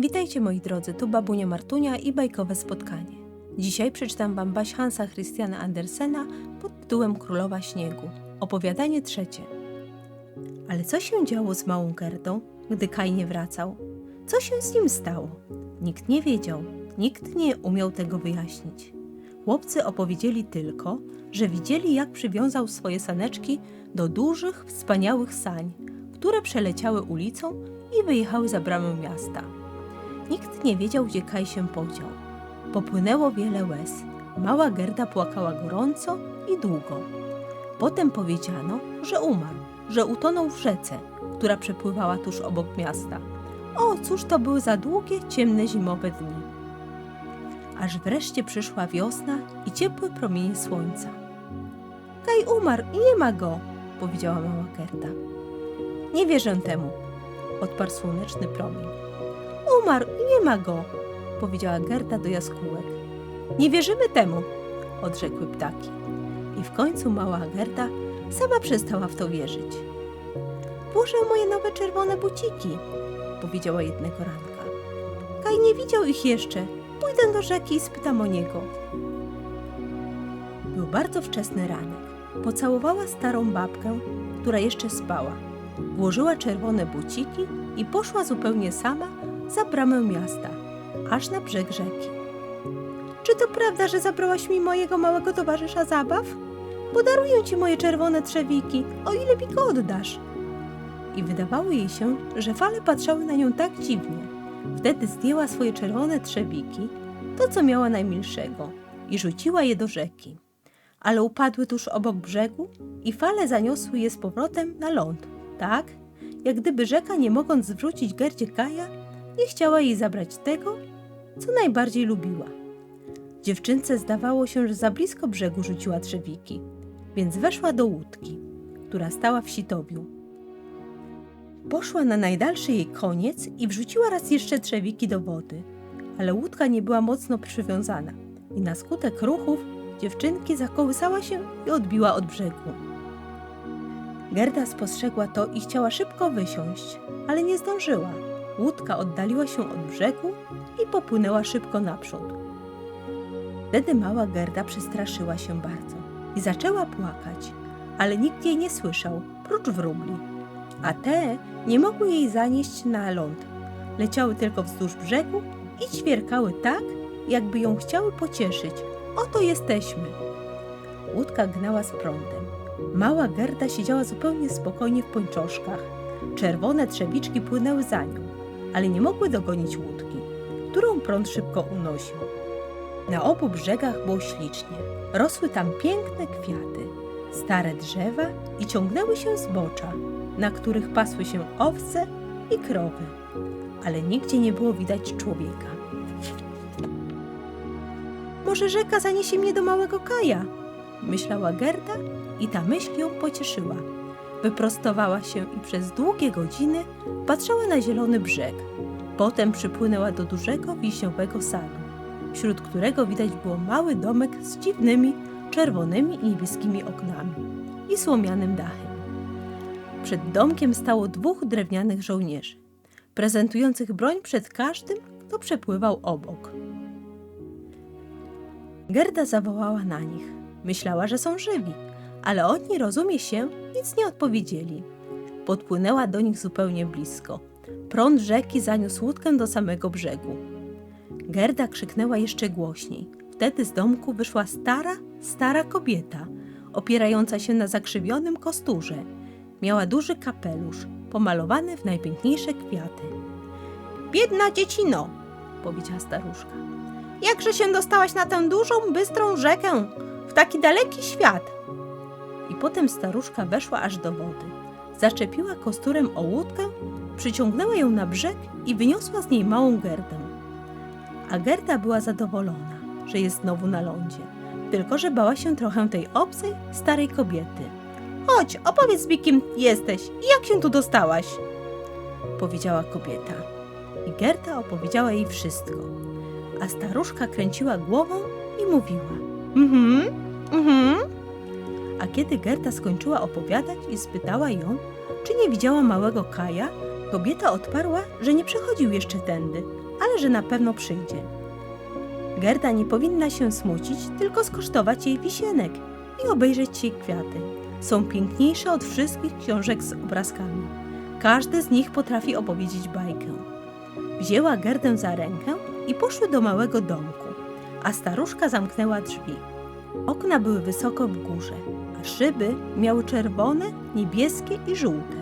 Witajcie moi drodzy, tu babunia Martunia i bajkowe spotkanie. Dzisiaj przeczytam wam baś Hansa Christiana Andersena pod tytułem Królowa Śniegu. Opowiadanie trzecie. Ale co się działo z małą Gerdą, gdy Kaj nie wracał? Co się z nim stało? Nikt nie wiedział, nikt nie umiał tego wyjaśnić. Chłopcy opowiedzieli tylko, że widzieli, jak przywiązał swoje saneczki do dużych, wspaniałych sań, które przeleciały ulicą i wyjechały za bramę miasta. Nikt nie wiedział, gdzie Kaj się podział. Popłynęło wiele łez. Mała Gerda płakała gorąco i długo. Potem powiedziano, że umarł, że utonął w rzece, która przepływała tuż obok miasta. O, cóż to były za długie, ciemne zimowe dni. Aż wreszcie przyszła wiosna i ciepłe promienie słońca. Kaj umarł i nie ma go, powiedziała mała Gerda. Nie wierzę temu, odparł słoneczny promień. Umarł i nie ma go, powiedziała Gerda do jaskółek. Nie wierzymy temu, odrzekły ptaki. I w końcu mała Gerda sama przestała w to wierzyć. Włożę moje nowe czerwone buciki, powiedziała jednego ranka. Kaj nie widział ich jeszcze. Pójdę do rzeki i spytam o niego. Był bardzo wczesny ranek. Pocałowała starą babkę, która jeszcze spała. Włożyła czerwone buciki i poszła zupełnie sama za bramę miasta, aż na brzeg rzeki. Czy to prawda, że zabrałaś mi mojego małego towarzysza zabaw? Podaruję ci moje czerwone trzewiki, o ile mi go oddasz. I wydawało jej się, że fale patrzały na nią tak dziwnie. Wtedy zdjęła swoje czerwone trzewiki, to co miała najmilszego, i rzuciła je do rzeki. Ale upadły tuż obok brzegu i fale zaniosły je z powrotem na ląd, tak jak gdyby rzeka, nie mogąc zwrócić Gerdzie Kaja, nie chciała jej zabrać tego, co najbardziej lubiła. Dziewczynce zdawało się, że za blisko brzegu rzuciła trzewiki, więc weszła do łódki, która stała w sitowiu. Poszła na najdalszy jej koniec i wrzuciła raz jeszcze trzewiki do wody, ale łódka nie była mocno przywiązana i na skutek ruchów dziewczynki zakołysała się i odbiła od brzegu. Gerda spostrzegła to i chciała szybko wysiąść, ale nie zdążyła. Łódka oddaliła się od brzegu i popłynęła szybko naprzód. Wtedy mała Gerda przestraszyła się bardzo i zaczęła płakać, ale nikt jej nie słyszał, prócz wróbli. A te nie mogły jej zanieść na ląd. Leciały tylko wzdłuż brzegu i ćwierkały tak, jakby ją chciały pocieszyć. Oto jesteśmy. Łódka gnała z prądem. Mała Gerda siedziała zupełnie spokojnie w pończoszkach. Czerwone trzewiczki płynęły za nią, ale nie mogły dogonić łódki, którą prąd szybko unosił. Na obu brzegach było ślicznie. Rosły tam piękne kwiaty, stare drzewa i ciągnęły się zbocza, na których pasły się owce i krowy, ale nigdzie nie było widać człowieka. Może rzeka zaniesie mnie do małego Kaja, myślała Gerda i ta myśl ją pocieszyła. Wyprostowała się i przez długie godziny patrzała na zielony brzeg. Potem przypłynęła do dużego wiśniowego sadu, wśród którego widać było mały domek z dziwnymi, czerwonymi i niebieskimi oknami i słomianym dachem. Przed domkiem stało dwóch drewnianych żołnierzy, prezentujących broń przed każdym, kto przepływał obok. Gerda zawołała na nich. Myślała, że są żywi, ale oni, rozumie się, nic nie odpowiedzieli. Podpłynęła do nich zupełnie blisko. Prąd rzeki zaniósł łódkę do samego brzegu. Gerda krzyknęła jeszcze głośniej. Wtedy z domku wyszła stara, stara kobieta, opierająca się na zakrzywionym kosturze. Miała duży kapelusz, pomalowany w najpiękniejsze kwiaty. Biedna dziecino, powiedziała staruszka. Jakże się dostałaś na tę dużą, bystrą rzekę, w taki daleki świat? Potem staruszka weszła aż do wody. Zaczepiła kosturem o łódkę, przyciągnęła ją na brzeg i wyniosła z niej małą Gerdę. A Gerda była zadowolona, że jest znowu na lądzie, tylko że bała się trochę tej obcej, starej kobiety. Chodź, opowiedz mi, kim jesteś i jak się tu dostałaś, powiedziała kobieta. I Gerda opowiedziała jej wszystko, a staruszka kręciła głową i mówiła: Mhm, mhm. A kiedy Gerda skończyła opowiadać i spytała ją, czy nie widziała małego Kaja, Kobieta odparła, że nie przechodził jeszcze tędy, ale że na pewno przyjdzie. Gerda nie powinna się smucić, tylko skosztować jej wisienek i obejrzeć jej kwiaty. Są piękniejsze od wszystkich książek z obrazkami. Każdy z nich potrafi opowiedzieć bajkę. Wzięła Gerdę za rękę i poszły do małego domku, a staruszka zamknęła drzwi. Okna były wysoko w górze, szyby miały czerwone, niebieskie i żółte.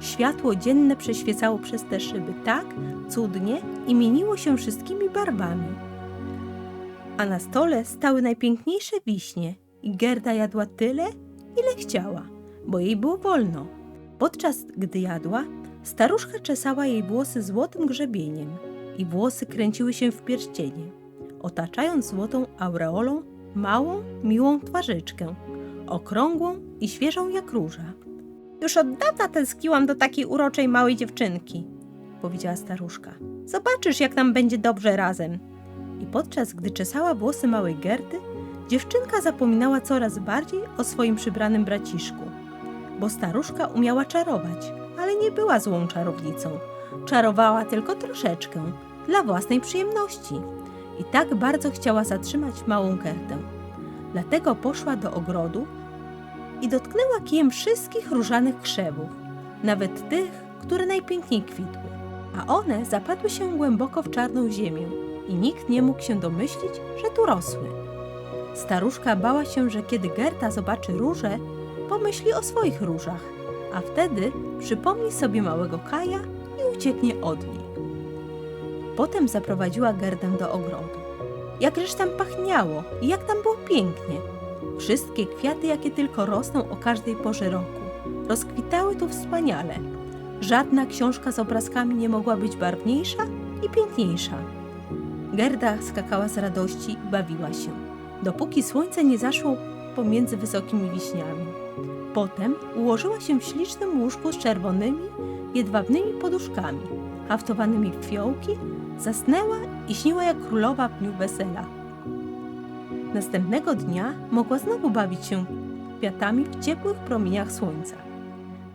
Światło dzienne przeświecało przez te szyby tak cudnie i mieniło się wszystkimi barwami. A na stole stały najpiękniejsze wiśnie i Gerda jadła tyle, ile chciała, bo jej było wolno. Podczas gdy jadła, staruszka czesała jej włosy złotym grzebieniem i włosy kręciły się w pierścienie, otaczając złotą aureolą małą, miłą twarzyczkę, okrągłą i świeżą jak róża. Już od dawna tęskniłam do takiej uroczej małej dziewczynki, powiedziała staruszka. Zobaczysz, jak nam będzie dobrze razem. I podczas gdy czesała włosy małej Gerdy, dziewczynka zapominała coraz bardziej o swoim przybranym braciszku. Bo staruszka umiała czarować, ale nie była złą czarownicą. Czarowała tylko troszeczkę, dla własnej przyjemności. I tak bardzo chciała zatrzymać małą Gerdę. Dlatego poszła do ogrodu i dotknęła kijem wszystkich różanych krzewów, nawet tych, które najpiękniej kwitły. A one zapadły się głęboko w czarną ziemię i nikt nie mógł się domyślić, że tu rosły. Staruszka bała się, że kiedy Gerda zobaczy róże, pomyśli o swoich różach, a wtedy przypomni sobie małego Kaja i ucieknie od niej. Potem zaprowadziła Gerdę do ogrodu. Jakżeż tam pachniało i jak tam było pięknie. Wszystkie kwiaty, jakie tylko rosną o każdej porze roku, rozkwitały tu wspaniale. Żadna książka z obrazkami nie mogła być barwniejsza i piękniejsza. Gerda skakała z radości i bawiła się, dopóki słońce nie zaszło pomiędzy wysokimi wiśniami. Potem ułożyła się w ślicznym łóżku z czerwonymi, jedwabnymi poduszkami, haftowanymi w fiołki, zasnęła i śniła jak królowa w dniu wesela. Następnego dnia mogła znowu bawić się kwiatami w ciepłych promieniach słońca.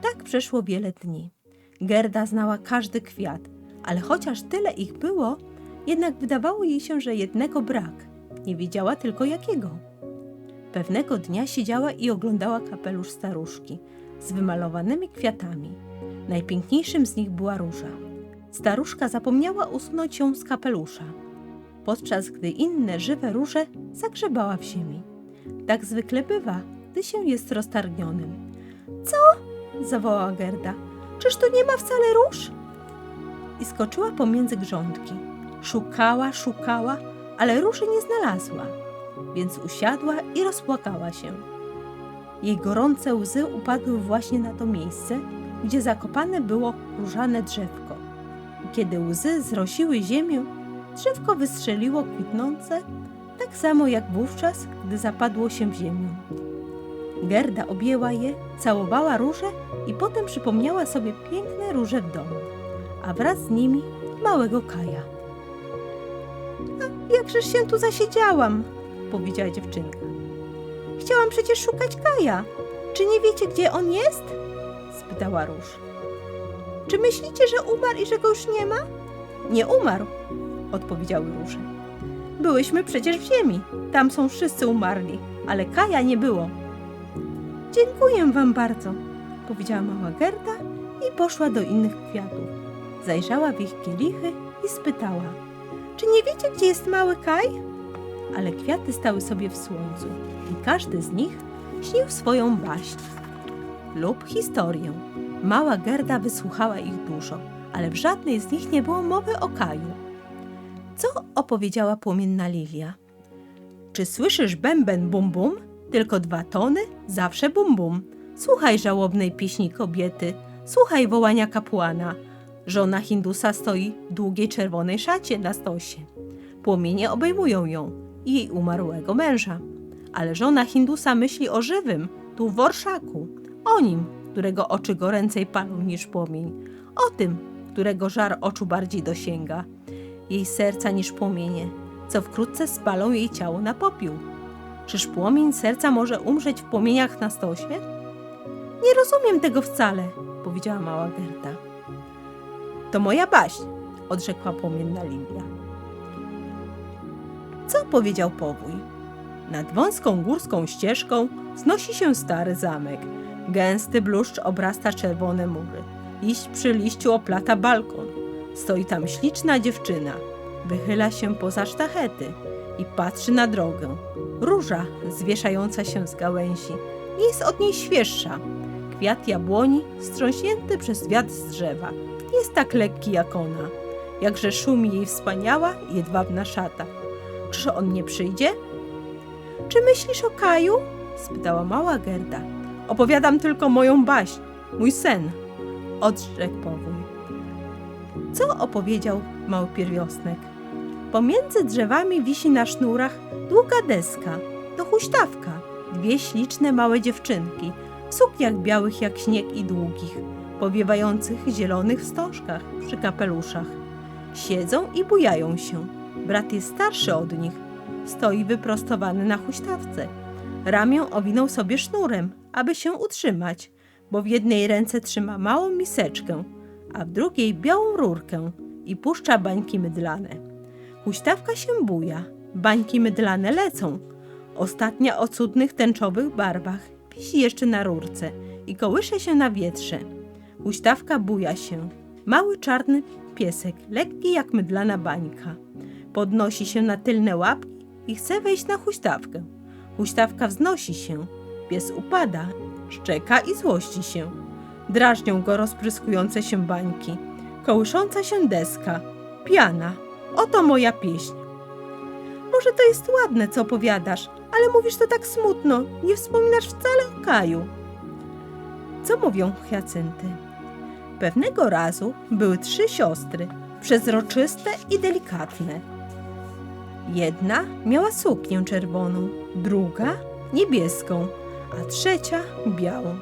Tak przeszło wiele dni. Gerda znała każdy kwiat, ale chociaż tyle ich było, jednak wydawało jej się, że jednego brak. Nie wiedziała tylko jakiego. Pewnego dnia siedziała i oglądała kapelusz staruszki z wymalowanymi kwiatami. Najpiękniejszym z nich była róża. Staruszka zapomniała usunąć ją z kapelusza, podczas gdy inne żywe róże zagrzebała w ziemi. Tak zwykle bywa, gdy się jest roztargnionym. Co? zawołała Gerda. Czyż tu nie ma wcale róż? I skoczyła pomiędzy grządki. Szukała, szukała, ale róży nie znalazła, więc usiadła i rozpłakała się. Jej gorące łzy upadły właśnie na to miejsce, gdzie zakopane było różane drzewko. Kiedy łzy zrosiły ziemię, drzewko wystrzeliło kwitnące, tak samo jak wówczas, gdy zapadło się w ziemię. Gerda objęła je, całowała róże i potem przypomniała sobie piękne róże w domu, a wraz z nimi małego Kaja. A jakżeż się tu zasiedziałam, powiedziała dziewczynka. Chciałam przecież szukać Kaja. Czy nie wiecie, gdzie on jest? spytała róż. Czy myślicie, że umarł i że go już nie ma? Nie umarł, odpowiedziały róże. Byłyśmy przecież w ziemi. Tam są wszyscy umarli, ale Kaja nie było. Dziękuję wam bardzo, powiedziała mała Gerda i poszła do innych kwiatów. Zajrzała w ich kielichy i spytała: Czy nie wiecie, gdzie jest mały Kaj? Ale kwiaty stały sobie w słońcu i każdy z nich śnił swoją baśń lub historię. Mała Gerda wysłuchała ich dużo, ale w żadnej z nich nie było mowy o Kaju. Co opowiedziała płomienna lilia? Czy słyszysz bęben bum bum? Tylko dwa tony, zawsze bum bum. Słuchaj żałobnej pieśni kobiety, słuchaj wołania kapłana. Żona Hindusa stoi w długiej czerwonej szacie na stosie. Płomienie obejmują ją i jej umarłego męża. Ale żona Hindusa myśli o żywym, tu w orszaku, o nim, którego oczy goręcej palą niż płomień, o tym, którego żar oczu bardziej dosięga, jej serca niż płomienie, co wkrótce spalą jej ciało na popiół. Czyż płomień serca może umrzeć w płomieniach na stosie? Nie rozumiem tego wcale, powiedziała mała Gerda. To moja baśń, odrzekła płomienna lilia. Co powiedział powój? Nad wąską górską ścieżką wznosi się stary zamek. Gęsty bluszcz obrasta czerwone mury. Liść przy liściu oplata balkon. Stoi tam śliczna dziewczyna. Wychyla się poza sztachety i patrzy na drogę. Róża zwieszająca się z gałęzi nie jest od niej świeższa. Kwiat jabłoni, strząśnięty przez wiatr z drzewa, jest tak lekki jak ona. Jakże szumi jej wspaniała jedwabna szata. Czyż on nie przyjdzie? Czy myślisz o Kaju? spytała mała Gerda. Opowiadam tylko moją baśń, mój sen, odrzekł powój. Co opowiedział mały pierwiosnek? Pomiędzy drzewami wisi na sznurach długa deska, to huśtawka. Dwie śliczne małe dziewczynki w sukniach białych jak śnieg i długich, powiewających zielonych wstążkach przy kapeluszach. Siedzą i bujają się. Brat jest starszy od nich. Stoi wyprostowany na huśtawce. Ramię owinął sobie sznurem, aby się utrzymać, bo w jednej ręce trzyma małą miseczkę, a w drugiej białą rurkę i puszcza bańki mydlane. Huśtawka się buja, bańki mydlane lecą. Ostatnia o cudnych tęczowych barwach wisi jeszcze na rurce i kołysze się na wietrze. Huśtawka buja się. Mały czarny piesek, lekki jak mydlana bańka. Podnosi się na tylne łapki i chce wejść na huśtawkę. Huśtawka wznosi się. Pies upada, szczeka i złości się. Drażnią go rozpryskujące się bańki, kołysząca się deska, piana. Oto moja pieśń. Może to jest ładne, co opowiadasz, ale mówisz to tak smutno, nie wspominasz wcale o Kaju. Co mówią hiacynty? Pewnego razu były trzy siostry, przezroczyste i delikatne. Jedna miała suknię czerwoną, druga niebieską, a trzecia białą.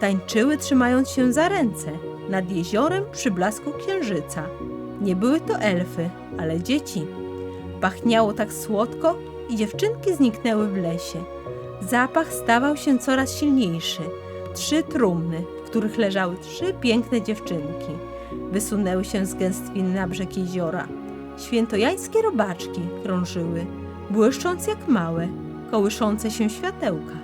Tańczyły trzymając się za ręce nad jeziorem przy blasku księżyca. Nie były to elfy, ale dzieci. Pachniało tak słodko i dziewczynki zniknęły w lesie. Zapach stawał się coraz silniejszy. Trzy trumny, w których leżały trzy piękne dziewczynki, wysunęły się z gęstwiny na brzeg jeziora. Świętojańskie robaczki krążyły, błyszcząc jak małe, kołyszące się światełka.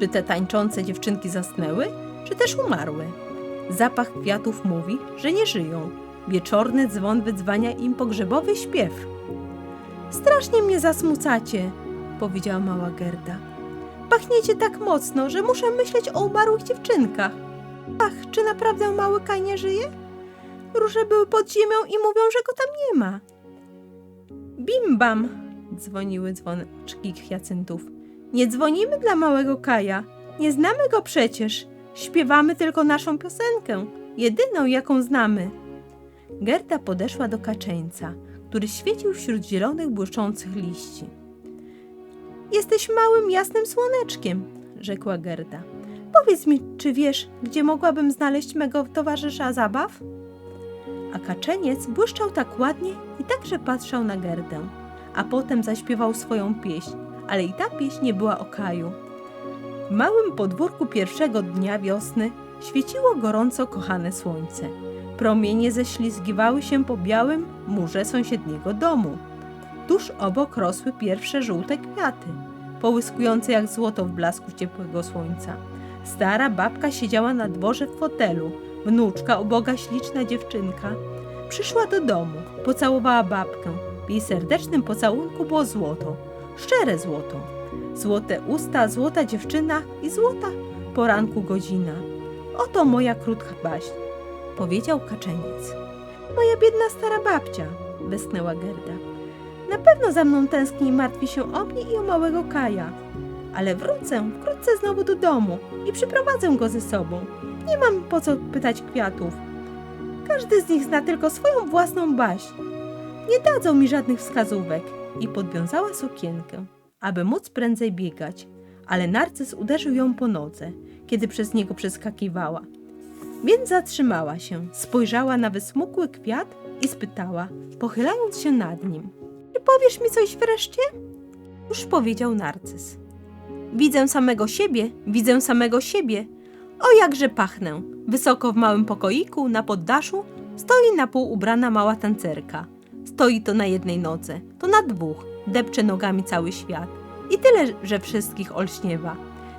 Czy te tańczące dziewczynki zasnęły, czy też umarły? Zapach kwiatów mówi, że nie żyją. Wieczorny dzwon wydzwania im pogrzebowy śpiew. Strasznie mnie zasmucacie, powiedziała mała Gerda. Pachniecie tak mocno, że muszę myśleć o umarłych dziewczynkach. Ach, czy naprawdę mały Kaj nie żyje? Róże były pod ziemią i mówią, że go tam nie ma. Bim bam, dzwoniły dzwoneczki hiacyntów. Nie dzwonimy dla małego Kaja. Nie znamy go przecież. Śpiewamy tylko naszą piosenkę, jedyną jaką znamy. Gerda podeszła do kaczeńca, który świecił wśród zielonych, błyszczących liści. Jesteś małym, jasnym słoneczkiem, rzekła Gerda. Powiedz mi, czy wiesz, gdzie mogłabym znaleźć mego towarzysza zabaw? A kaczeniec błyszczał tak ładnie i także patrzał na Gerdę, a potem zaśpiewał swoją pieśń, ale i ta pieśń nie była o Kaju. W małym podwórku pierwszego dnia wiosny świeciło gorąco kochane słońce. Promienie ześlizgiwały się po białym murze sąsiedniego domu. Tuż obok rosły pierwsze żółte kwiaty, połyskujące jak złoto w blasku ciepłego słońca. Stara babka siedziała na dworze w fotelu, wnuczka, uboga, śliczna dziewczynka. Przyszła do domu, pocałowała babkę. W jej serdecznym pocałunku było złoto, szczere złoto. Złote usta, złota dziewczyna i złota poranku godzina. Oto moja krótka baśń, powiedział kaczeniec. Moja biedna stara babcia, westchnęła Gerda. Na pewno za mną tęskni i martwi się o mnie i o małego Kaja. Ale wrócę wkrótce znowu do domu i przyprowadzę go ze sobą. Nie mam po co pytać kwiatów. Każdy z nich zna tylko swoją własną baśń. Nie dadzą mi żadnych wskazówek. I podwiązała sukienkę, aby móc prędzej biegać, ale narcyz uderzył ją po nodze, kiedy przez niego przeskakiwała. Więc zatrzymała się, spojrzała na wysmukły kwiat i spytała, pochylając się nad nim. Czy powiesz mi coś wreszcie? Już powiedział narcyz. Widzę samego siebie, widzę samego siebie. O jakże pachnę! Wysoko w małym pokoiku, na poddaszu, Stoi na pół ubrana mała tancerka. Stoi to na jednej nodze, to na dwóch. Depcze nogami cały świat. I tyle, że wszystkich olśniewa.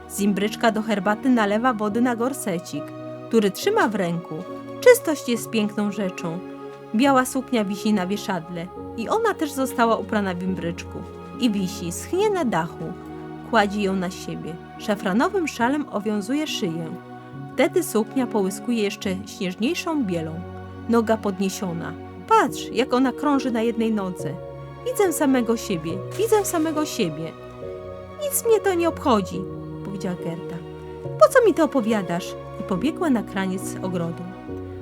Z imbryczka do herbaty nalewa wody na gorsecik, który trzyma w ręku. Czystość jest piękną rzeczą. Biała suknia wisi na wieszadle i ona też została uprana w imbryczku. I wisi, schnie na dachu. Kładzi ją na siebie. Szafranowym szalem owiązuje szyję. Wtedy suknia połyskuje jeszcze śnieżniejszą bielą. Noga podniesiona. Patrz, jak ona krąży na jednej nodze. Widzę samego siebie, widzę samego siebie. Nic mnie to nie obchodzi, powiedziała Gerda. Po co mi to opowiadasz? I pobiegła na kraniec ogrodu.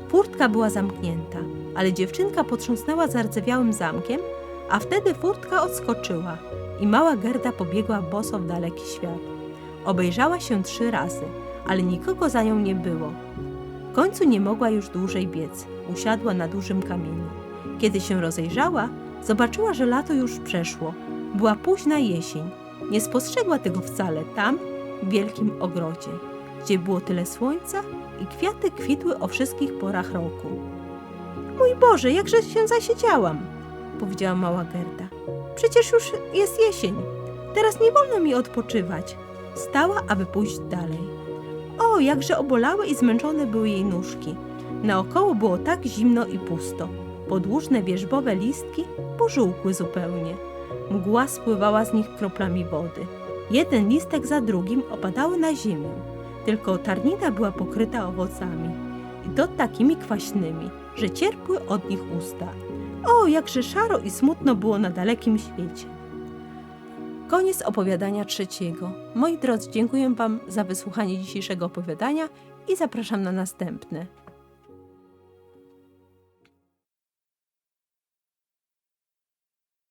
Furtka była zamknięta, ale dziewczynka potrząsnęła zardzewiałym zamkiem, a wtedy furtka odskoczyła i mała Gerda pobiegła boso w daleki świat. Obejrzała się trzy razy, ale nikogo za nią nie było. W końcu nie mogła już dłużej biec. Usiadła na dużym kamieniu. Kiedy się rozejrzała, zobaczyła, że lato już przeszło. Była późna jesień. Nie spostrzegła tego wcale tam, w wielkim ogrodzie, gdzie było tyle słońca i kwiaty kwitły o wszystkich porach roku. Mój Boże, jakże się zasiedziałam, powiedziała mała Gerda. Przecież już jest jesień. Teraz nie wolno mi odpoczywać. Stała, aby pójść dalej. O, jakże obolałe i zmęczone były jej nóżki. Naokoło było tak zimno i pusto. Podłużne wierzbowe listki pożółkły zupełnie. Mgła spływała z nich kroplami wody. Jeden listek za drugim opadały na ziemię. Tylko tarnina była pokryta owocami. I to takimi kwaśnymi, że cierpły od nich usta. O, jakże szaro i smutno było na dalekim świecie. Koniec opowiadania trzeciego. Moi drodzy, dziękuję Wam za wysłuchanie dzisiejszego opowiadania i zapraszam na następne.